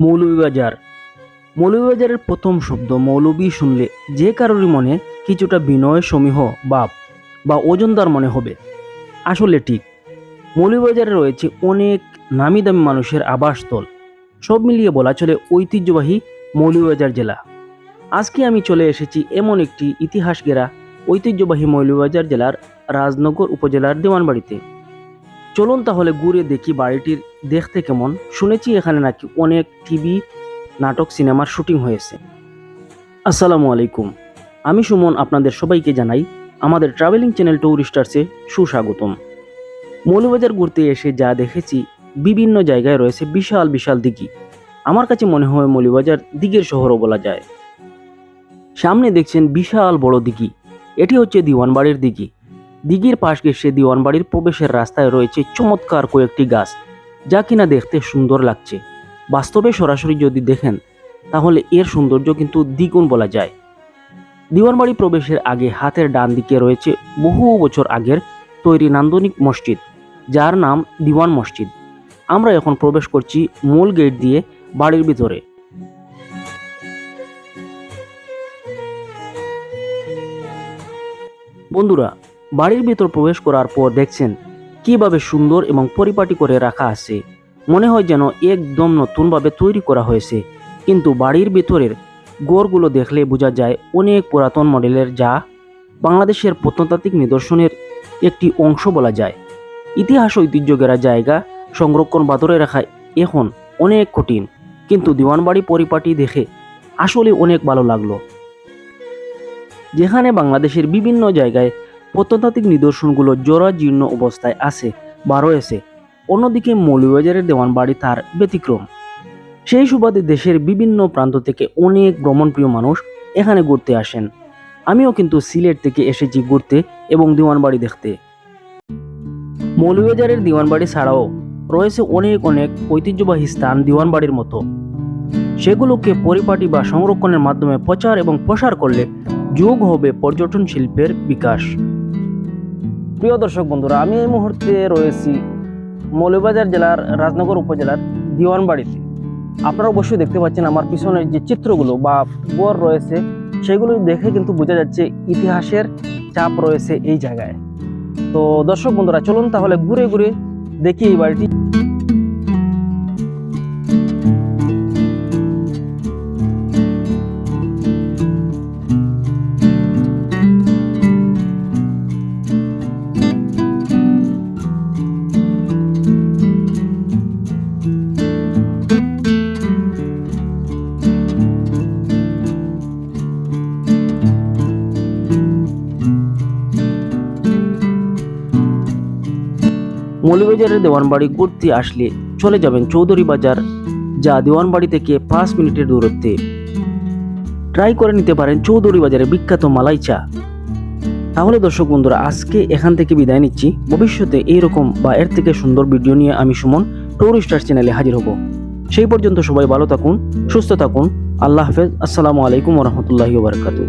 মৌলভীবাজার। মৌলভীবাজারের প্রথম শব্দ মৌলবী শুনলে যে কারোরই মনে কিছুটা বিনয় সমীহ বাপ বা ওজনদার মনে হবে। আসলে ঠিক, মৌলভীবাজারে রয়েছে অনেক নামি দামি মানুষের আবাসস্থল। সব মিলিয়ে বলা চলে ঐতিহ্যবাহী মৌলভীবাজার জেলা। আজকে আমি চলে এসেছি এমন একটি ইতিহাস ঘেরা ঐতিহ্যবাহী মৌলভীবাজার জেলার রাজনগর উপজেলার দেওয়ানবাড়িতে। চলুন তাহলে ঘুরে দেখি বাড়িটির দেখতে কেমন। শুনেছি এখানে নাকি অনেক টিভি নাটক, সিনেমার শুটিং হয়েছে। আসসালামু আলাইকুম। আমি সুমন, আপনাদের সবাইকে জানাই, আমাদের ট্রাভেলিং চ্যানেল ট্যুরিস্টার্সে সুস্বাগতম। মৌলবাজার ঘুরতে এসে যা দেখেছি, বিভিন্ন জায়গায় রয়েছে বিশাল বিশাল দিঘি। আমার কাছে মনে হয় মৌলবাজার দিঘির শহরও বলা যায়। সামনে দেখছেন বিশাল বড় দিঘি। এটি হচ্ছে দিওয়ানবাড়ির দিঘি। দিঘির পাশ ঘেসে দিওয়ানবাড়ির প্রবেশের রাস্তায় রয়েছে চমৎকার কয়েকটি গাছ, যা কিনা দেখতে সুন্দর লাগছে। বাস্তবে সরাসরি যদি দেখেন, তাহলে এর সৌন্দর্য কিন্তু দ্বিগুণ বলা যায়। দিওয়ানবাড়ি প্রবেশের আগে হাতের ডান দিকে রয়েছে বহু বছর আগের তৈরি নান্দনিক মসজিদ, যার নাম দিওয়ান মসজিদ। আমরা এখন প্রবেশ করছি মূল গেট দিয়ে বাড়ির ভিতরে। বন্ধুরা বাড়ির ভিতর প্রবেশ করার পর দেখছেন কীভাবে সুন্দর এবং পরিপাটি করে রাখা আছে। মনে হয় যেন একদম নতুনভাবে তৈরি করা হয়েছে। কিন্তু বাড়ির ভিতরের গড়গুলো দেখলে বোঝা যায় অনেক পুরাতন মডেলের যা বাংলাদেশের প্রত্নতাত্ত্বিক নিদর্শনের একটি অংশ বলা যায়। ইতিহাস ঐতিহ্য ঐতিহ্যগেরা জায়গা সংরক্ষণ বাদরে রাখা এখন অনেক কঠিন। কিন্তু দিওয়ানবাড়ি পরিপাটি দেখে আসলে অনেক ভালো লাগল। যেখানে বাংলাদেশের বিভিন্ন জায়গায় প্রত্নতাত্ত্বিক নিদর্শনগুলো জরাজীর্ণ অবস্থায় আছে বা রয়েছে অন্যদিকে মৌলভীবাজারের দেওয়ানবাড়ি তার ব্যতিক্রম। সেই সুবাদে দেশের বিভিন্ন প্রান্ত থেকে অনেক ভ্রমণপ্রিয় মানুষ এখানে ঘুরতে আসেন। আমিও কিন্তু সিলেট থেকে এসেছি ঘুরতে এবং দিওয়ানবাড়ি দেখতে। মৌলভীবাজারের দিওয়ানবাড়ি ছাড়াও রয়েছে অনেক অনেক ঐতিহ্যবাহী স্থান দিওয়ানবাড়ির মতো। সেগুলোকে পরিপাটি বা সংরক্ষণের মাধ্যমে প্রচার এবং প্রসার করলে যোগ হবে পর্যটন শিল্পের বিকাশ। প্রিয় দর্শক বন্ধুরা, আমি এই মুহূর্তে রয়েছি মৌলবাজার জেলার রাজনগর উপজেলার দিওয়ানবাড়িতে। আপনারা অবশ্যই দেখতে পাচ্ছেন আমার পিছনের যে চিত্রগুলো বা বর রয়েছে, সেগুলো দেখে কিন্তু বোঝা যাচ্ছে ইতিহাসের চাপ রয়েছে এই জায়গায়। তো দর্শক বন্ধুরা, চলুন তাহলে ঘুরে ঘুরে দেখি এই বাড়িটি। মৌলভীবাজারের দেওয়ানবাড়ি ঘুরতে আসলে চলে যাবেন চৌধুরী বাজার, যা দেওয়ানবাড়ি থেকে পাঁচ মিনিটের দূরত্বে। ট্রাই করে নিতে পারেন চৌধুরী বাজারের বিখ্যাত মালাই চা। তাহলে দর্শক বন্ধুরা, আজকে এখান থেকে বিদায় নিচ্ছি। ভবিষ্যতে এইরকম বা এর থেকে সুন্দর ভিডিও নিয়ে আমি সুমন টুরিস্টার চ্যানেলে হাজির হব। সেই পর্যন্ত সবাই ভালো থাকুন, সুস্থ থাকুন। আল্লাহ হাফেজ। আসসালামু আলাইকুম রহমতুল্লাহি বারকাতু